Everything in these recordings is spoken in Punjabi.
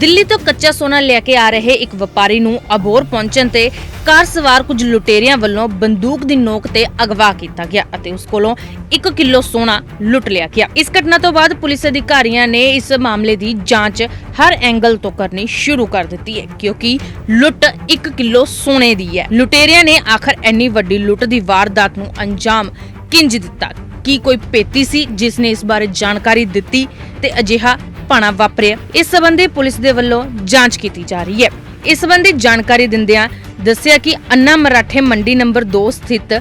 ਦਿੱਲੀ ਤੋਂ ਕੱਚਾ ਸੋਨਾ ਲੈ ਕੇ ਆ ਰਹੇ ਇੱਕ ਵਪਾਰੀ ਨੂੰ ਅਬੋਰ ਪਹੁੰਚਣ ਤੇ ਕਾਰ ਸਵਾਰ ਕੁਝ ਲੁਟੇਰਿਆਂ ਵੱਲੋਂ ਬੰਦੂਕ ਦੀ ਨੋਕ ਤੇ ਅਗਵਾ ਕੀਤਾ ਗਿਆ ਅਤੇ ਉਸ ਕੋਲੋਂ 1 ਕਿਲੋ ਸੋਨਾ ਲੁੱਟ ਲਿਆ ਗਿਆ। ਇਸ ਘਟਨਾ ਤੋਂ ਬਾਅਦ ਪੁਲਿਸ ਅਧਿਕਾਰੀਆਂ ਨੇ ਇਸ ਮਾਮਲੇ ਦੀ ਜਾਂਚ ਹਰ ਐਂਗਲ ਤੋਂ ਕਰਨੀ ਸ਼ੁਰੂ ਕਰ ਦਿੱਤੀ ਹੈ, ਕਿਉਂਕਿ ਲੁੱਟ 1 ਕਿਲੋ ਸੋਨੇ ਦੀ ਹੈ। ਲੁਟੇਰਿਆਂ ਨੇ ਆਖਰ ਇੰਨੀ ਵੱਡੀ ਲੁੱਟ ਦੀ ਵਾਰਦਾਤ ਨੂੰ ਅੰਜਾਮ ਕਿੰਜ ਦਿੱਤਾ? ਕੀ ਕੋਈ ਪੇਤੀ ਸੀ ਜਿਸ ਨੇ ਇਸ ਬਾਰੇ ਜਾਣਕਾਰੀ ਦਿੱਤੀ? ਤੇ ਅਜਿਹਾ ਭਾਣਾ ਵਾਪਰਿਆ। ਇਸ ਸੰਬੰਧੀ ਪੁਲਿਸ ਦੇ ਵੱਲੋਂ ਜਾਂਚ ਕੀਤੀ ਜਾ ਰਹੀ ਹੈ। ਇਸ ਸੰਬੰਧੀ ਜਾਣਕਾਰੀ ਦਿੰਦਿਆਂ ਦੱਸਿਆ ਕਿ ਅੰਨਾ ਮਰਾਠੇ ਮੰਡੀ ਨੰਬਰ 2 ਸਥਿਤ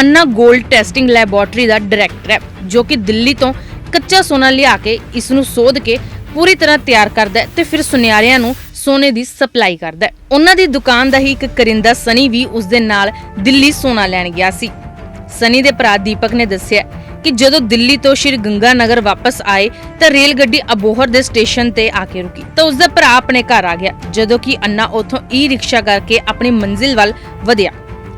ਅੰਨਾ 골ਡ ਟੈਸਟਿੰਗ ਲੈਬੋਰੇਟਰੀ ਦਾ ਡਾਇਰੈਕਟਰ ਹੈ, ਜੋ ਕਿ ਦਿੱਲੀ ਤੋਂ ਕੱਚਾ ਸੋਨਾ ਲਿਆ ਕੇ ਇਸ ਨੂੰ ਸੋਧ ਕੇ ਪੂਰੀ ਤਰ੍ਹਾਂ ਤਿਆਰ ਕਰਦਾ ਹੈ ਤੇ ਫਿਰ ਸੁਨਿਆਰਿਆਂ ਨੂੰ ਸੋਨੇ ਦੀ ਸਪਲਾਈ ਕਰਦਾ ਹੈ। ਉਹਨਾਂ ਦੀ ਦੁਕਾਨ ਦਾ ਹੀ ਇੱਕ ਕਰਿੰਦਾ ਸਨੀ ਵੀ ਉਸ ਦੇ ਨਾਲ ਦਿੱਲੀ ਸੋਨਾ ਲੈਣ ਗਿਆ ਸੀ। ਸਨੀ ਦੇ ਭਰਾ ਦੀਪਕ ਨੇ ਦੱਸਿਆ ਕਿ ਜਦੋਂ ਦਿੱਲੀ ਤੋਂ ਸ਼੍ਰੀ ਗੰਗਾ ਨਗਰ ਵਾਪਸ ਆਏ ਤਾਂ ਰੇਲ ਗੱਡੀ ਅਬੋਹਰ ਦੇ ਸਟੇਸ਼ਨ ਤੇ ਆ ਕੇ ਰੁਕੀ। ਤਾਂ ਉਸ ਦਾ ਭਰਾ ਆਪਣੇ ਘਰ ਆ ਗਿਆ, ਜਦੋਂ ਕਿ ਅੰਨਾ ਉਥੋਂ ਈ ਰਿਕਸ਼ਾ ਕਰਕੇ ਆਪਣੀ ਮੰਜ਼ਿਲ ਵੱਲ ਵਧਿਆ।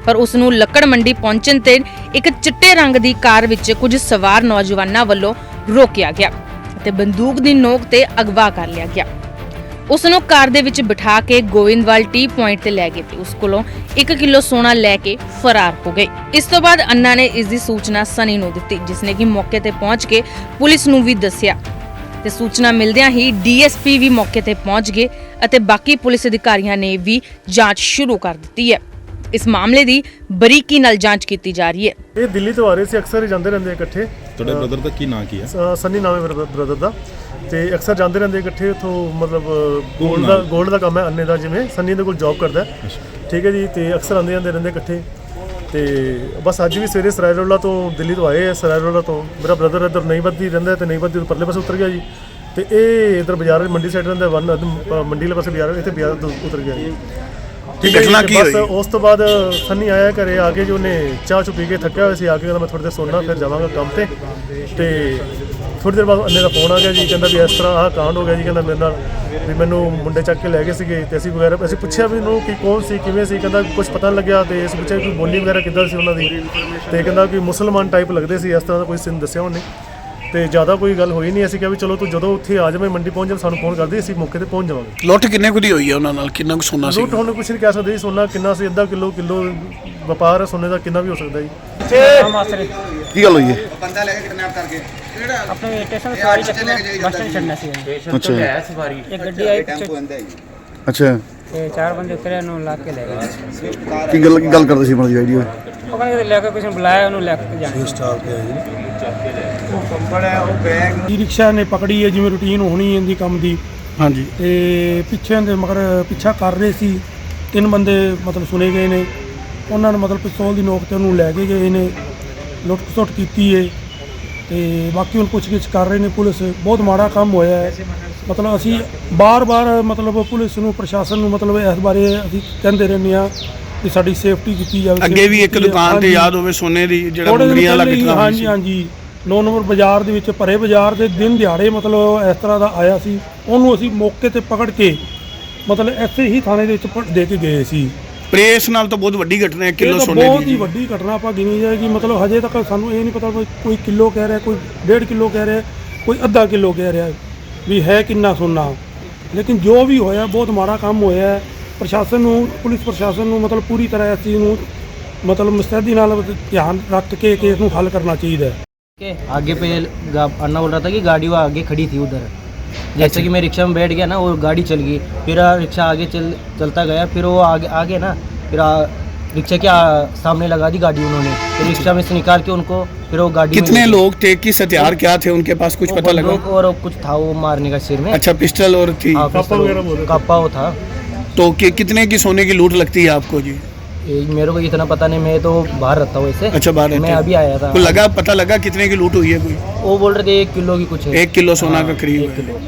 ਪਰ ਉਸ ਨੂੰ ਲੱਕੜ ਮੰਡੀ ਪਹੁੰਚਣ ਤੇ ਇੱਕ ਚਿੱਟੇ ਰੰਗ ਦੀ ਕਾਰ ਵਿੱਚ ਕੁਝ ਸਵਾਰ ਨੌਜਵਾਨਾਂ ਵੱਲੋਂ ਰੋਕਿਆ ਗਿਆ ਅਤੇ ਬੰਦੂਕ ਦੀ ਨੋਕ ਤੇ ਅਗਵਾ ਕਰ ਲਿਆ ਗਿਆ। ਉਸ ਨੂੰ ਕਾਰ ਦੇ ਵਿੱਚ ਬਿਠਾ ਕੇ ਗੋਇੰਦਵਾਲ ਟੀ ਪੁਆਇੰਟ ਤੇ ਲੈ ਗਏ ਤੇ ਉਸ ਕੋਲੋਂ 1 ਕਿਲੋ ਸੋਨਾ ਲੈ ਕੇ ਫਰਾਰ ਹੋ ਗਏ। ਇਸ ਤੋਂ ਬਾਅਦ ਅੰਨਾ ਨੇ ਇਸ ਦੀ ਸੂਚਨਾ ਸਨੀ ਨੂੰ ਦਿੱਤੀ ਜਿਸ ਨੇ ਕਿ ਮੌਕੇ ਤੇ ਪਹੁੰਚ ਕੇ ਪੁਲਿਸ ਨੂੰ ਵੀ ਦੱਸਿਆ। ਤੇ ਸੂਚਨਾ ਮਿਲਦਿਆਂ ਹੀ ਡੀਐਸਪੀ ਵੀ ਮੌਕੇ ਤੇ ਪਹੁੰਚ ਗਏ ਅਤੇ ਬਾਕੀ ਪੁਲਿਸ ਅਧਿਕਾਰੀਆਂ ਨੇ ਵੀ ਜਾਂਚ ਸ਼ੁਰੂ ਕਰ ਦਿੱਤੀ ਹੈ। ਇਸ ਮਾਮਲੇ ਦੀ ਬਰੀਕੀ ਨਾਲ ਜਾਂਚ ਕੀਤੀ ਜਾ ਰਹੀ ਹੈ। ਇਹ ਦਿੱਲੀ ਤੋਂ ਆ ਰਹੇ ਸੀ ਅਕਸਰ ਹੀ ਜਾਂਦੇ ਰਹਿੰਦੇ ਇਕੱਠੇ। ਤੁਹਾਡੇ ਬ੍ਰਦਰ ਦਾ ਕੀ ਨਾਂ ਕੀ ਹੈ? ਸ- ਸੰਨੀ ਨਾਮ ਹੈ ਮੇਰੇ ਬ੍ਰਦਰ ਦਾ। ਤੇ ਅਕਸਰ ਜਾਂਦੇ ਰਹਿੰਦੇ ਇਕੱਠੇ ਉਥੋਂ ਮਤਲਬ ਗੋਲਡ ਦਾ ਨਾਲ? ਗੋਲਡ ਦਾ ਕੰਮ ਹੈ ਅੰਨੇ ਦਾ ਜਿਵੇਂ। ਸੰਨੀ ਦੇ ਕੋਲ ਜੌਬ ਕਰਦਾ ਹੈ। ਠੀਕ ਹੈ ਜੀ ਤੇ ਅਕਸਰ ਆਉਂਦੇ ਜਾਂਦੇ ਰਹਿੰਦੇ ਇਕੱਠੇ। ਤੇ ਬਸ ਅੱਜ ਵੀ ਸਵੇਰੇ ਸਰਾਇਰੋਲਾ ਤੋਂ ਦਿੱਲੀ ਤੋਂ ਆਏ ਆ ਸਰਾਇਰੋਲਾ ਤੋਂ। ਮੇਰਾ ਬ੍ਰਦਰ ਇੱਧਰ ਨਹੀਂ ਬੱਦੀ ਰਹਿੰਦਾ ਤੇ ਨਹੀਂ ਬੱਦੀ ਤੋਂ ਪਰਲੇ ਪਾਸੇ ਉਤਰ ਗਿਆ ਜੀ। ਤੇ ਇਹ ਇੱਧਰ ਬਾਜ਼ਾਰ ਵਿੱਚ ਮੰਡੀ ਸਾਈਡ ਰਹਿੰਦਾ ਵਨ ਅ, ਮੰਡੀ ਵਾਲੇ ਪਾਸੇ ਬਾਜ਼ਾਰ ਇੱਥੇ ਬਾਜ਼ਾਰ ਤੋਂ ਉਤਰ ਗਿਆ ਜੀ। ਠੀਕ ਹੈ ਜੀ, ਘਟਨਾ ਤੇ ਕੀ ਬਸ ਹੋਈ? ਉਸ ਤੋਂ ਬਾਅਦ ਸੰਨੀ ਆਇਆ ਘਰੇ ਆ ਕੇ ਜੀ ਉਹਨੇ ਚਾਹ ਚੁ ਪੀ ਕੇ ਥੱਕਿਆ ਹੋਇਆ ਸੀ ਆ ਕੇ ਕਹਿੰਦਾ ਮੈਂ ਥੋੜੀ ਦੇਰ ਸੌਣਾ ਫਿਰ ਜਾਵਾਂਗਾ ਕੰਮ ਤੇ। ਤੇ ਥੋੜੀ ਦੇਰ ਬਾਅਦ ਅੰਨੇ ਦਾ ਫੋਨ ਆ ਗਿਆ ਜੀ ਕਹਿੰਦਾ ਵੀ ਇਸ ਤਰ੍ਹਾਂ ਆਹ ਕਾਂਡ ਹੋ ਗਿਆ ਜੀ ਕਹਿੰਦਾ ਮੇਰੇ ਨਾਲ ਵੀ ਮੈਨੂੰ ਮੁੰਡੇ ਚੱਕ ਕੇ ਲੈ ਗਏ ਸੀਗੇ ਤੇ ਅਸੀਂ ਵਗੈਰਾ ਅਸੀਂ ਪੁੱਛਿਆ ਵੀ ਉਹਨੂੰ ਕਿ ਕੌਣ ਸੀ ਕਿਵੇਂ ਸੀ ਕਹਿੰਦਾ ਕੁਝ ਪਤਾ ਨਹੀਂ ਲੱਗਿਆ ਤੇ ਅਸੀਂ ਪੁੱਛਿਆ ਕਿ ਬੋਲੀ ਵਗੈਰਾ ਕਿੱਦਾਂ ਸੀ ਉਹਨਾਂ ਦੀ? ਤੇ ਕਹਿੰਦਾ ਕਿ ਮੁਸਲਮਾਨ ਟਾਈਪ ਲੱਗਦੇ ਸੀ ਇਸ ਤਰ੍ਹਾਂ ਦਾ ਕੋਈ ਸਿੰਨ ਦੱਸਿਆ ਉਹਨੇ। ਤੇ ਜ਼ਿਆਦਾ ਕੋਈ ਗੱਲ ਹੋਈ ਨਹੀਂ। ਅਸੀਂ ਕਿਹਾ ਵੀ ਚਲੋ ਤੂੰ ਜਦੋਂ ਉੱਥੇ ਆ ਜਾਵੇਂ ਮੰਡੀ ਪਹੁੰਚ ਜਾ ਸਾਨੂੰ ਫੋਨ ਕਰਦੀ ਅਸੀਂ ਮੌਕੇ ਤੇ ਪਹੁੰਚ ਜਾਵਾਂਗੇ। ਲੁੱਟ ਕਿੰਨੇ ਕੁ ਦੀ ਹੋਈ ਹੈ ਉਹਨਾਂ ਨਾਲ? ਕਿੰਨਾ ਕੁ ਸੋਨਾ ਸੀ ਲੁੱਟ ਹੁਣ ਕੁਛ ਨਹੀਂ ਕਹਿ ਸਕਦੇ ਜੀ ਸੋਨਾ ਕਿੰਨਾ ਸੀ ਅੱਧਾ ਕਿਲੋ ਕਿਲੋ ਵਪਾਰ ਹੈ ਸੋਨੇ ਦਾ ਕਿੰਨਾ ਵੀ ਹੋ ਸਕਦਾ ਜੀ। ਕੀ ਗੱਲ ਹੋਈ ਹੈ? ਆਪਣੇ ਸਟੇਸ਼ਨ ਸਵਾਰੀ ਚੱਕਣਾ ਬੱਸ ਸਟੈਂਡ ਛੱਡਣਾ ਸੀ। ਅੱਛਾ। ਇੱਕ ਗੱਡੀ ਆਈ ਪਿੱਛੇ? ਅੱਛਾ। ਤੇ ਚਾਰ ਬੰਦੇ ਉਤਰੇ ਉਹਨੂੰ ਲਾ ਕੇ ਲੈ ਗਏ। ਕੀ ਗੱਲ ਕੀ ਗੱਲ ਕਰਦੇ ਸੀ ਮਰਜ਼ੀ ਆਈਡੀਆ? ਉਹ ਕਹਿੰਦੇ ਲੈ ਕੇ ਕਿਸੇ ਨੂੰ ਬੁਲਾਇਆ ਉਹਨੂੰ ਲੈ ਕੇ ਜਾਣਾ। ਈ ਰਿਕਸ਼ਾ ਨੇ ਪਕੜੀ ਹੈ ਜਿਵੇਂ ਰੂਟੀਨ ਹੋਣੀ ਇਹਦੀ ਕੰਮ ਦੀ। ਹਾਂਜੀ। ਤੇ ਪਿੱਛੇ ਦੇ ਮਗਰ ਪਿੱਛਾ ਕਰ ਰਹੇ ਸੀ ਤਿੰਨ ਬੰਦੇ ਮਤਲਬ ਸੁਣੇ ਗਏ ਨੇ। ਉਹਨਾਂ ਨੇ ਮਤਲਬ ਪਿਸਤੌਲ ਦੀ ਨੋਕ ਤੇ ਉਹਨੂੰ ਲੈ ਕੇ ਗਏ ਨੇ ਲੁੱਟ ਖਸੁੱਟ ਕੀਤੀ ਹੈ ਤੇ ਬਾਕੀ ਹੁਣ ਪੁੱਛਗਿੱਛ ਕਰ ਰਹੇ ਨੇ ਪੁਲਿਸ। ਬਹੁਤ ਮਾੜਾ ਕੰਮ ਹੋਇਆ ਹੈ। ਮਤਲਬ ਅਸੀਂ ਬਾਰ-ਬਾਰ ਮਤਲਬ ਪੁਲਿਸ ਨੂੰ ਪ੍ਰਸ਼ਾਸਨ ਨੂੰ ਮਤਲਬ ਇਸ ਬਾਰੇ ਅਸੀਂ ਕਹਿੰਦੇ ਰਹਿੰਦੇ ਆ ਕਿ ਸਾਡੀ ਸੇਫਟੀ ਕੀਤੀ ਜਾਵੇ ਅੱਗੇ ਵੀ ਇੱਕ ਦੁਕਾਨ ਤੇ। ਯਾਦ ਹੋਵੇ ਸੋਨੇ ਦੀ ਜਿਹੜਾ ਮੁੰਗਰੀਆਂ ਲੱਗ ਹਾਂਜੀ ਹਾਂਜੀ। 9 ਨੰਬਰ ਬਾਜ਼ਾਰ ਦੇ ਵਿੱਚ ਭਰੇ ਬਾਜ਼ਾਰ ਦੇ ਦਿਨ ਦਿਹਾੜੇ ਮਤਲਬ ਇਸ ਤਰ੍ਹਾਂ ਦਾ ਆਇਆ ਸੀ। ਉਹਨੂੰ ਅਸੀਂ ਮੌਕੇ ਤੇ ਪਕੜ ਕੇ ਮਤਲਬ ਐਸੇ ਹੀ ਥਾਣੇ ਦੇ ਵਿੱਚ ਪ- ਦੇ ਕੇ ਗਏ ਸੀ। ਪ੍ਰੇਸ ਨਾਲ ਤਾਂ ਬਹੁਤ ਵੱਡੀ ਘਟਨਾ ਹੈ ਇਹ ਕਿਲੋ ਤਾਂ ਸੋਨੇ ਬਹੁਤ ਦੀ ਹੀ ਵੱਡੀ ਘਟਨਾ ਆਪਾਂ ਗਿਣੀ ਜਾਏਗੀ। ਮਤਲਬ ਹਜੇ ਤੱਕ ਸਾਨੂੰ ਇਹ ਨਹੀਂ ਪਤਾ ਵੀ ਕੋਈ ਕਿਲੋ ਕਹਿ ਰਿਹਾ ਕੋਈ ਡੇਢ ਕਿਲੋ ਕਹਿ ਰਿਹਾ ਕੋਈ ਅੱਧਾ ਕਿਲੋ ਕਹਿ ਰਿਹਾ ਵੀ ਹੈ ਕਿੰਨਾ ਸੋਨਾ। ਲੇਕਿਨ ਜੋ ਵੀ ਹੋਇਆ ਬਹੁਤ ਮਾੜਾ ਕੰਮ ਹੋਇਆ ਹੈ। ਪ੍ਰਸ਼ਾਸਨ ਨੂੰ ਪੁਲਿਸ ਪ੍ਰਸ਼ਾਸਨ ਨੂੰ ਮਤਲਬ ਪੂਰੀ ਤਰ੍ਹਾਂ ਇਸ ਚੀਜ਼ ਨੂੰ ਮਤਲਬ ਮੁਸਤੈਦੀ ਨਾਲ ਧਿਆਨ ਰੱਖ ਕੇ ਕੇਸ ਨੂੰ ਹੱਲ ਕਰਨਾ ਚਾਹੀਦਾ ਹੈ। के आगे पे अन्ना बोल रहा था कि गाड़ी वो आगे खड़ी थी उधर। जैसे कि मैं रिक्शा में बैठ गया ना वो गाड़ी चल गई। फिर रिक्शा आगे चल चलता गया फिर वो आगे आगे ना फिर आ, रिक्शे के आ, सामने लगा दी गाड़ी उन्होंने। फिर रिक्शा में से निकाल के उनको फिर वो गाड़ी कितने लोग थे? किस हथियार क्या थे उनके पास? कुछ पता लगा? और कुछ था वो मारने का सिर में। अच्छा पिस्टल और थी। हाँ, कापा पिस्तौल- वगैरह बोल रहे थे। कापा वो था। तो कि, कितने की सोने की लूट लगती है आपको? जी। ये मेरे को इतना पता नहीं मैं तो बाहर रहता हूँ वैसे अच्छा बाहर रहते मैं हैं। अभी आया था को लगा पता लगा कितने की लूट हुई है कोई वो बोल रहे थे एक किलो की कुछ है एक किलो सोना हाँ, का करीब एक है किलो